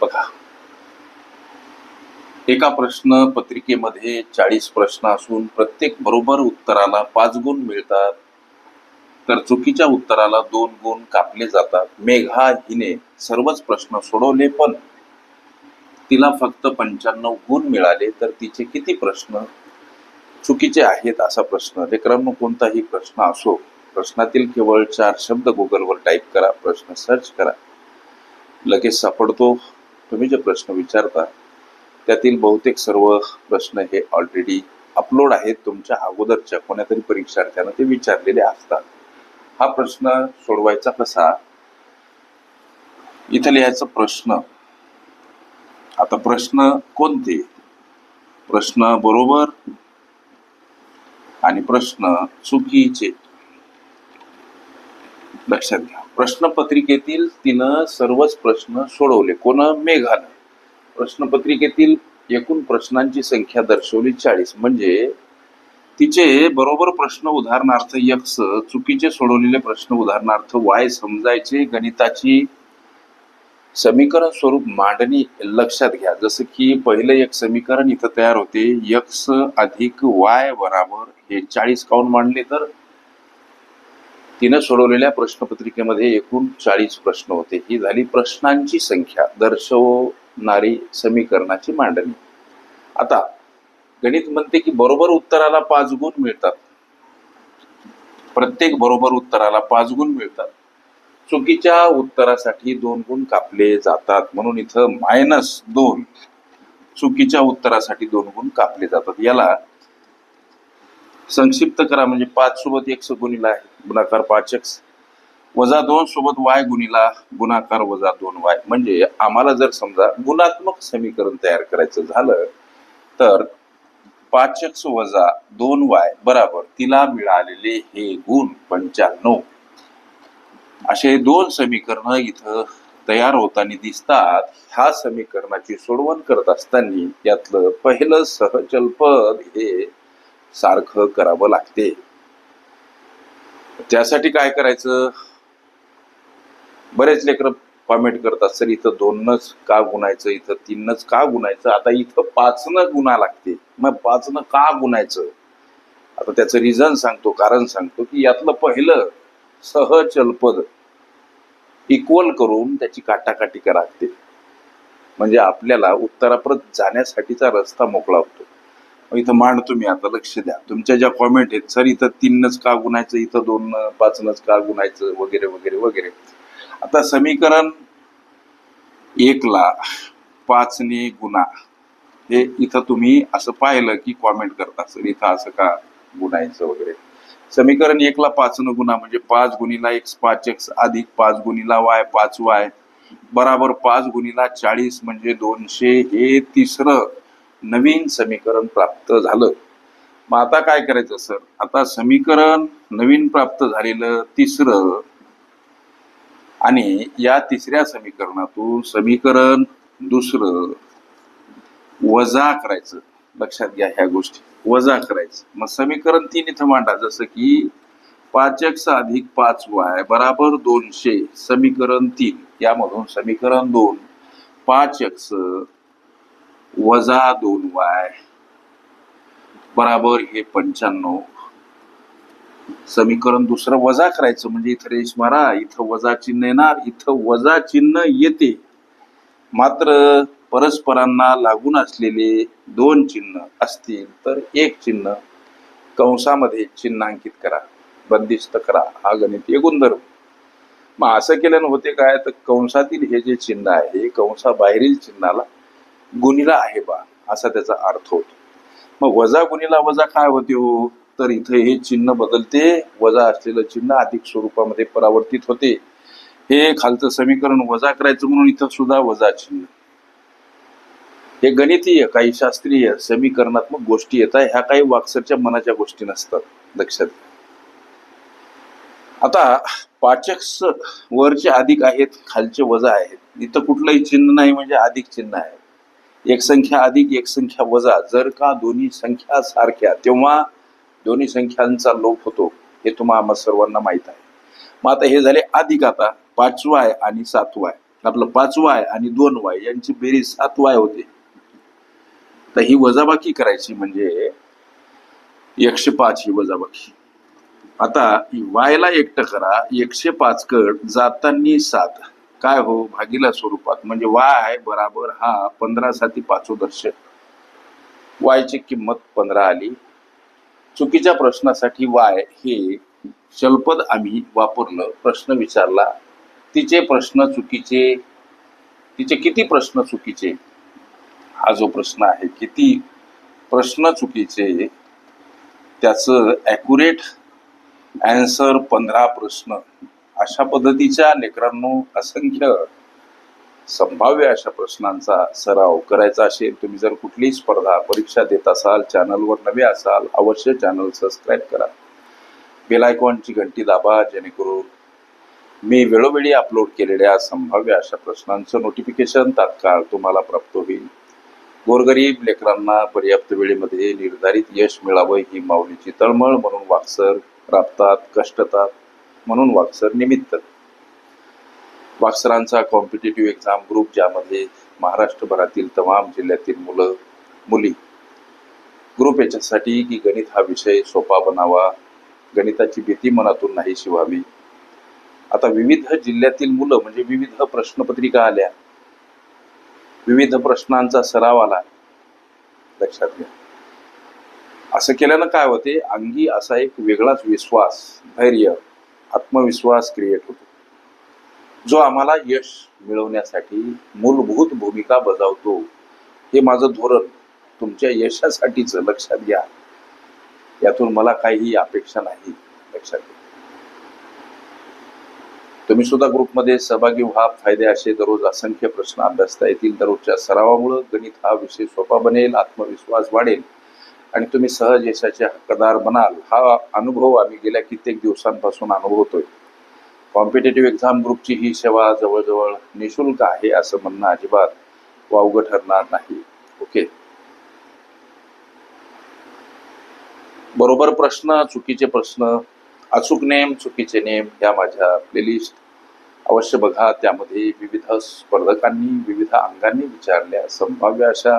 बघा. एका प्रश्न पत्रिकेमध्ये चाळीस प्रश्न असून प्रत्येक बरोबर उत्तराला पाच गुण मिळतात. तर चुकीच्या उत्तराला दोन गुण कापले जातात. मेघा हिने सर्वच प्रश्न सोडवले पण तिला फक्त पंच्याण्णव गुण मिळाले तर तिचे किती प्रश्न? चुकीचे आहेत असा प्रश्न. लेकरांनो कोणताही प्रश्न असो प्रश्नातील केवळ चार शब्द गुगलवर टाईप करा प्रश्न सर्च करा. लगेच सापडतो. तुम्ही जे प्रश्न विचारता त्यातील बहुतेक सर्व प्रश्न हे ऑलरेडी अपलोड आहेत. तुमच्या अगोदरच्या कोण्यातरी परीक्षार्थ्यानं ते विचारलेले असतात. हा प्रश्न सोडवायचा कसा? इथं लिहायचा प्रश्न. आता प्रश्न कोणते? प्रश्न बरोबर आणि प्रश्न चुकीचे. लक्षात घ्या. प्रश्नपत्रिकेतील तिनं सर्वच प्रश्न सोडवले. कोण? मेघानं प्रश्नपत्रिकेतील एकूण प्रश्नांची संख्या दर्शवली चाळीस. म्हणजे तिचे बरोबर प्रश्न उदाहरणार्थ यक्स चुकीचे सोडवलेले प्रश्न उदाहरणार्थ वाय समजायचे गणिताची समीकरण स्वरूप मांडणी लक्षात घ्या. जसं की पहिलं एक समीकरण इथं तयार होते. यक्स अधिक वाय बराबर हे चाळीस काउन मांडले तर? तिनं सोडवलेल्या प्रश्नपत्रिकेमध्ये एकूण चाळीस प्रश्न होते. ही झाली प्रश्नांची संख्या दर्शवणारी समीकरणाची मांडणी. आता गणित म्हणते की बरोबर उत्तराला पाच गुण मिळतात. प्रत्येक बरोबर उत्तराला पाच गुण मिळतात. चुकीच्या उत्तरासाठी दोन गुण कापले जातात. म्हणून इथं मायनस दोन. चुकीच्या उत्तरासाठी दोन गुण कापले जातात. याला संक्षिप्त करा. म्हणजे पाच सोबत एक सगुणीला आहे. गुणाकार पाच एक्स वजा दोन सोबत वाय गुणिला गुणाकार वजा दोन वाय म्हणजे आम्हाला जर समजा गुणात्मक समीकरण तयार करायचं झालं तर पाच एक्स वजा दोन वाय बराबर तिला मिळालेले हे गुण पंच्याण्णव. असे दोन समीकरण इथं तयार होताना दिसतात. ह्या समीकरणाची सोडवण करत असताना यातलं पहिलं सहचल पद हे सारखं करावं लागते. त्यासाठी काय करायचं? बरेच लेकर कॉमेंट करतात सर इथं दोनच का गुणायचं? इथं तीनच का गुणायचं? आता इथं पाचनं गुणा लागते. मग पाचनं का गुणायचं? आता त्याचं रिझन सांगतो कारण सांगतो की यातलं पहिलं सहचलपद इक्वल करून त्याची काटाकाटी करा म्हणजे आपल्याला उत्तराप्रत जाण्यासाठीचा रस्ता मोकळा होतो. इथं मांडतो मी आता लक्ष द्या. तुमच्या ज्या कॉमेंट आहेत सर इथं तीनच का गुणायचं इथं दोन पाचनच का गुणायचं वगैरे वगैरे वगैरे. आता समीकरण एकला पाचने गुणा. हे इथं तुम्ही असं पाहिलं की कॉमेंट करता सर इथं असं का गुणायचं वगैरे? समीकरण एकला पाचनं गुणा म्हणजे पाच गुणीला एक्स पाच एक्स अधिक पाच गुणीला वाय पाच वाय बराबर पाच गुणीला चाळीस म्हणजे दोनशे हे तिसरं नवीन समीकरण प्राप्त झालं. मग आता काय करायचं सर? आता समीकरण नवीन प्राप्त झालेलं तिसरं आणि या तिसऱ्या समीकरणातून समीकरण दुसरं वजा करायचं. लक्षात घ्या ह्या गोष्टी. वजा करायचं. मग समीकरण तीन इथं मांडा. जसं की पाच एक्स अधिक पाच वाय बराबर दोनशे समीकरण तीन. यामधून समीकरण दोन पाच एक्स वजा दोन वाय बराबर हे पंच्याण्णव. समीकरण दुसरं वजा करायचं म्हणजे इथं रेश मारा इथं वजा चिन्ह येणार इथं वजा चिन्ह येते. मात्र परस्परांना लागून असलेले दोन चिन्ह असतील तर एक चिन्ह कंसामध्ये चिन्हांकित करा बंदिस्त करा हा गणितीय गुणधर्म. मग असं केल्यानं होते काय? तर कंसातील हे जे चिन्ह आहे हे कंसाबाहेरील चिन्हाला गुणिला आहे बा असा त्याचा अर्थ होतो. मग वजा गुणिला वजा काय होते हो? तर इथे हे चिन्ह बदलते वजा असलेलं चिन्ह अधिक स्वरूपामध्ये परावर्तित होते. हे खालचं समीकरण वजा करायचं म्हणून इथं सुद्धा वजा चिन्ह. हे गणितीय काही शास्त्रीय समीकरणात्मक गोष्टी येतात ह्या काही वाक्सरच्या मनाच्या गोष्टी नसतात लक्षात आता पाचक वरचे अधिक आहेत खालचे वजा आहेत. इथं कुठलंही चिन्ह नाही म्हणजे अधिक चिन्ह आहे एक संख्या अधिक एक संख्या वजा. जर का दोन्ही संख्या सारख्या तेव्हा दोन्ही संख्यांचा लोप होतो हे तुम्हाला सर्वांना माहीत आहे. मग आता हे झाले अधिक आता. पाचवा आहे आणि सातवा आहे आपलं पाचवा आहे आणि दोन वाय यांची बेरीज सातवाय होते. तर ही वजाबाकी करायची म्हणजे एकशे पाच ही वजाबाकी. आता वायला एकटं करा. एकशे पाच कट जातानी सात. काय हो? भागीला स्वरूपात. म्हणजे वाय बराबर. हा पंधरा साठी पाचोदर्श वायची किंमत पंधरा आली. चुकीच्या प्रश्नासाठी वाय हे शलपद आम्ही वापरलं. प्रश्न विचारला. तिचे प्रश्न चुकीचे. तिचे किती प्रश्न चुकीचे? हा जो प्रश्न आहे किती प्रश्न चुकीचे? त्याचं ॲक्युरेट ॲन्सर पंधरा प्रश्न. अशा पद्धतीच्या लेकरांनो असंख्य संभाव्य अशा प्रश्नांचा सराव करायचा असेल तुम्ही जर कुठलीही स्पर्धा परीक्षा देत असाल चॅनलवर नवे असाल अवश्य चॅनल सबस्क्राईब करा. बेल आयकॉनची घंटी दाबा जेणेकरून मी वेळोवेळी अपलोड केलेल्या संभाव्य अशा प्रश्नांचं नोटिफिकेशन तात्काळ तुम्हाला प्राप्त होईल. गोरगरीब लेकरांना पर्याप्त वेळेमध्ये निर्धारित यश मिळावं ही माऊलीची तळमळ म्हणून वाक्सर राबतात कष्टतात. म्हणून वाक्सर निमित्त. वाक्सरांचा कॉम्पिटेटिव्ह एक्झाम ग्रुप ज्यामध्ये महाराष्ट्रभरातील तमाम जिल्ह्यातील मुलं मुली ग्रुप याच्यासाठी की गणित हा विषय सोपा बनावा गणिताची भीती मनातून नाही शिवावी आता विविध जिल्ह्यातील मुलं म्हणजे विविध प्रश्नपत्रिका आल्या. विविध प्रश्नांचा सराव आला. लक्षात घ्या. असं केल्यानं काय होते? अंगी असा एक वेगळाच विश्वास धैर्य आत्मविश्वास क्रिएट होतो. जो आम्हाला यश मिळवण्यासाठी मूलभूत भूमिका बजावतो हे माझं धोरण तुमच्या यशासाठीच लक्षात घ्या. यातून मला काहीही अपेक्षा नाही लक्षात घ्या. तुम्ही सुद्धा ग्रुपमध्ये सहभागी व्हा. फायदे असे दररोज असंख्य प्रश्न अभ्यासता येतील. दररोजच्या सरावामुळे गणित हा विषय सोपा बनेल आत्मविश्वास वाढेल. आणि तुम्ही सहज यशाचे हक्कदार बनाल हा अनुभव आम्ही गेल्या कित्येक दिवसांपासून अनुभवतोय. कॉम्पिटेटिव्ह एक्झाम ग्रुपची ही सेवा जवळजवळ निशुल्क आहे असं म्हणणं अजिबात वावगं ठरणार नाही. ओके बरोबर प्रश्न चुकीचे प्रश्न अचूक नेम चुकीचे नेम या माझ्या प्लेलिस्ट अवश्य बघा त्यामध्ये विविध स्पर्धकांनी विविध अंगांनी विचारल्या संभाव्य अशा